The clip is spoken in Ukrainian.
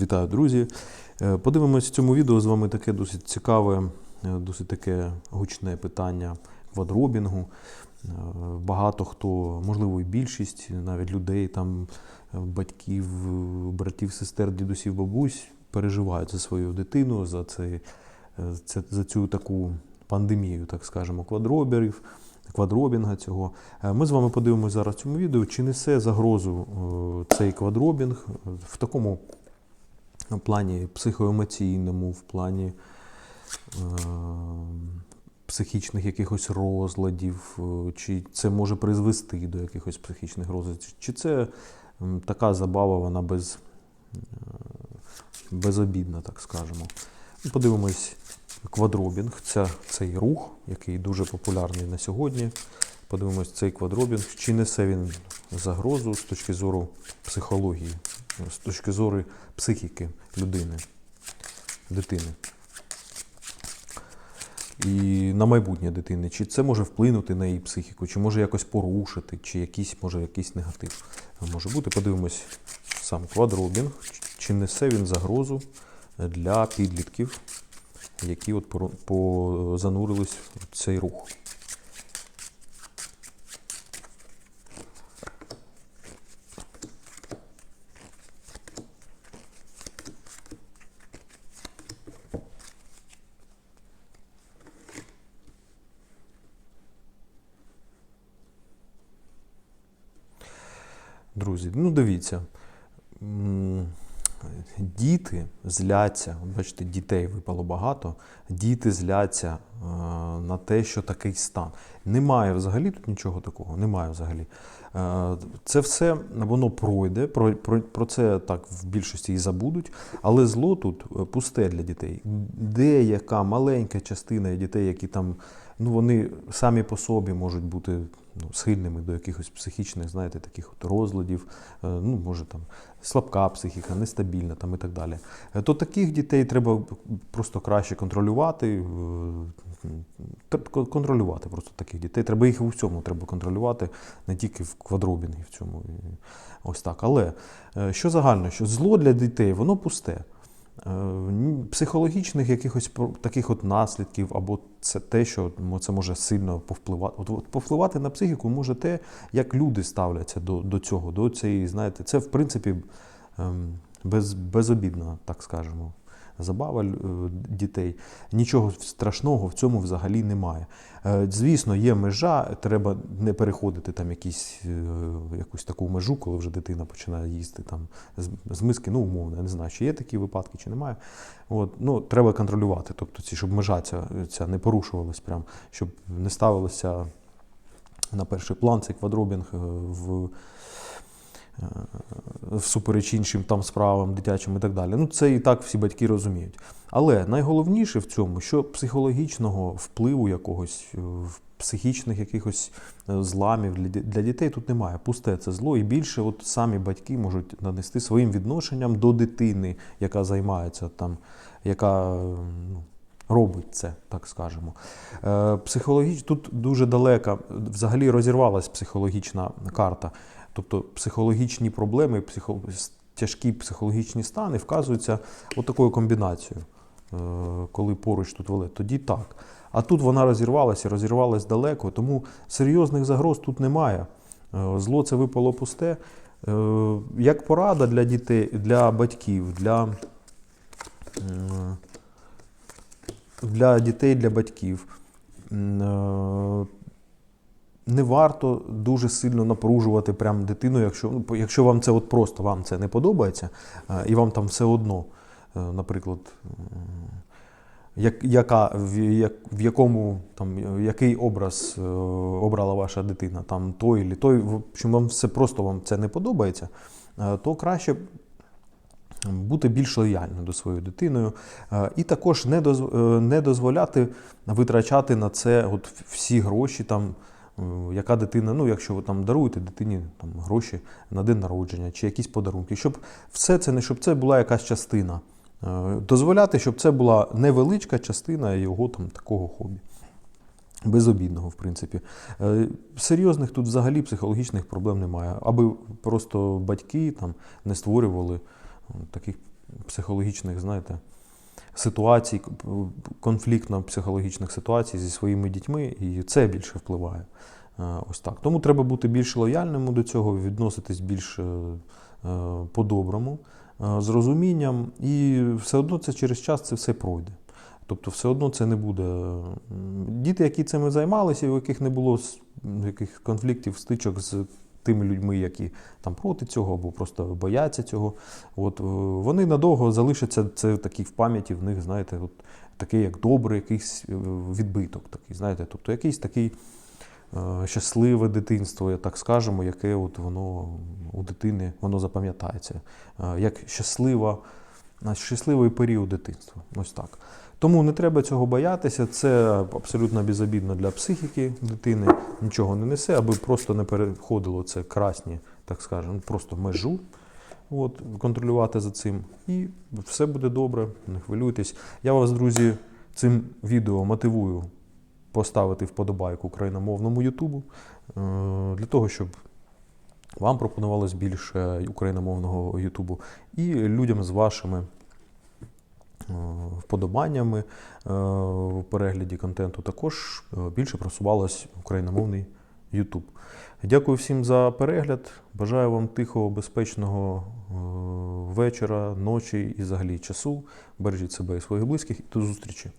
Вітаю, друзі! Е, Подивимось в цьому відео з вами таке досить цікаве, е, досить таке гучне питання квадробінгу. Е, Багато хто, можливо, і більшість навіть людей, там, батьків, братів, сестер, дідусів, бабусь переживають за свою дитину, за, це, е, за цю таку пандемію, так скажемо, квадроберів, квадробінга цього. Ми з вами подивимося зараз цьому відео, чи несе загрозу цей квадробінг в такому в плані психоемоційному, в плані е, психічних якихось розладів, е, чи це може призвести до якихось психічних розладів, чи це така забава, вона без, е, безобідна, так скажемо. Подивимось квадробінг, це, цей рух, який дуже популярний на сьогодні. Подивимось цей квадробінг, чи несе він загрозу з точки зору психології, з точки зору психіки людини, дитини. І на майбутнє дитини, чи це може вплинути на її психіку, чи може якось порушити, чи якийсь, може якийсь негатив може бути. Подивимось сам квадробінг, чи несе він загрозу для підлітків, які от занурились в цей рух. Друзі, ну дивіться. Діти зляться, бачите, дітей випало багато. Діти зляться е, на те, що такий стан. Немає взагалі тут нічого такого, немає взагалі. Е, це все воно пройде, про, про, про це так в більшості і забудуть. Але зло тут е, пусте для дітей. Деяка маленька частина дітей, які там, ну вони самі по собі можуть бути ну, схильними до якихось психічних, знаєте, таких от розладів, е, ну, може там слабка психіка, нестабільна там і так далі. Е, То таких дітей треба просто краще контролювати. е, Контролювати просто таких дітей. Треба їх у всьому треба контролювати, не тільки в квадробінгі в цьому. Ось так. Але що загально, що зло для дітей, воно пусте. Е, Психологічних якихось таких от наслідків, або це те, що це може сильно повпливати. От повпливати на психіку може те, як люди ставляться до, до цього, до цієї, знаєте, це в принципі ем, без, безобідно, так скажемо, забава е, дітей. Нічого страшного в цьому взагалі немає. Е, Звісно, є межа, треба не переходити там якісь, е, якусь таку межу, коли вже дитина починає їсти там з, миски, ну умовно, я не знаю, чи є такі випадки, чи немає. От, ну, треба контролювати, тобто, ці, щоб межа ця, ця не порушувалась, прям, щоб не ставилося на перший план цей квадробінг в всупереч іншим там справам, дитячим і так далі. Ну, це і так всі батьки розуміють. Але найголовніше в цьому, що психологічного впливу якогось, е, психічних якихось е, зламів для дітей тут немає. Пусте це зло, і більше от самі батьки можуть нанести своїм відношенням до дитини, яка займається там, яка. е, Ну, Робить це, так скажемо. Е, психологіч... Тут дуже далека, взагалі розірвалась психологічна карта. Тобто психологічні проблеми, психо... тяжкі психологічні стани вказуються от такою комбінацією, е, коли поруч тут вели. Тоді так. А тут вона розірвалася, розірвалась далеко, тому серйозних загроз тут немає. Е, Зло це випало пусте. Е, Як порада для дітей, для батьків, для. для дітей, для батьків. Не варто дуже сильно напружувати прям дитину, якщо, ну, якщо вам це от просто вам це не подобається, е, і вам там все одно, е, наприклад, як, яка, в, як, в якому там, е, який образ обрала ваша дитина, там той і той, общем, вам все просто вам це не подобається, то краще бути більш лояльним до своєю дитиною, і також не, доз, не дозволяти витрачати на це от всі гроші, там, яка дитина, ну якщо ви там даруєте дитині там, гроші на день народження чи якісь подарунки, щоб все це не щоб це була якась частина. Е, Дозволяти, щоб це була невеличка частина його там такого хобі. Безобідного, в принципі. Е, Серйозних тут взагалі психологічних проблем немає, аби просто батьки там не створювали е, таких психологічних, знаєте, ситуацій, конфліктно-психологічних ситуацій зі своїми дітьми, і це більше впливає. Е, Ось так. Тому треба бути більш лояльним до цього, відноситись більш е, е, по-доброму, з розумінням, і все одно це через час це все пройде. Тобто, все одно це не буде. Діти, які цим займалися, у яких не було яких конфліктів, стичок з тими людьми, які там проти цього або просто бояться цього, от, е, вони надовго залишаться це такі в пам'яті в них, знаєте, от, такий як добрий якийсь е, відбиток, такий, знаєте, тобто якийсь такий е, щасливе дитинство, я так скажемо, яке от воно у дитини воно запам'ятається, як щаслива, на щасливий період дитинства. Ось так. Тому не треба цього боятися, це абсолютно безобідно для психіки дитини, нічого не несе, аби просто не переходило це красні, так скажемо, просто межу. От, контролювати за цим. І все буде добре, не хвилюйтесь. Я вас, друзі, цим відео мотивую поставити вподобайку україномовному Ютубу е, для того, щоб вам пропонувалось більше україномовного Ютубу і людям з вашими вподобаннями е, в перегляді контенту також е, більше просувалось україномовний Ютуб. Дякую всім за перегляд. Бажаю вам тихого, безпечного е, вечора, ночі і взагалі часу. Бережіть себе і своїх близьких. І до зустрічі.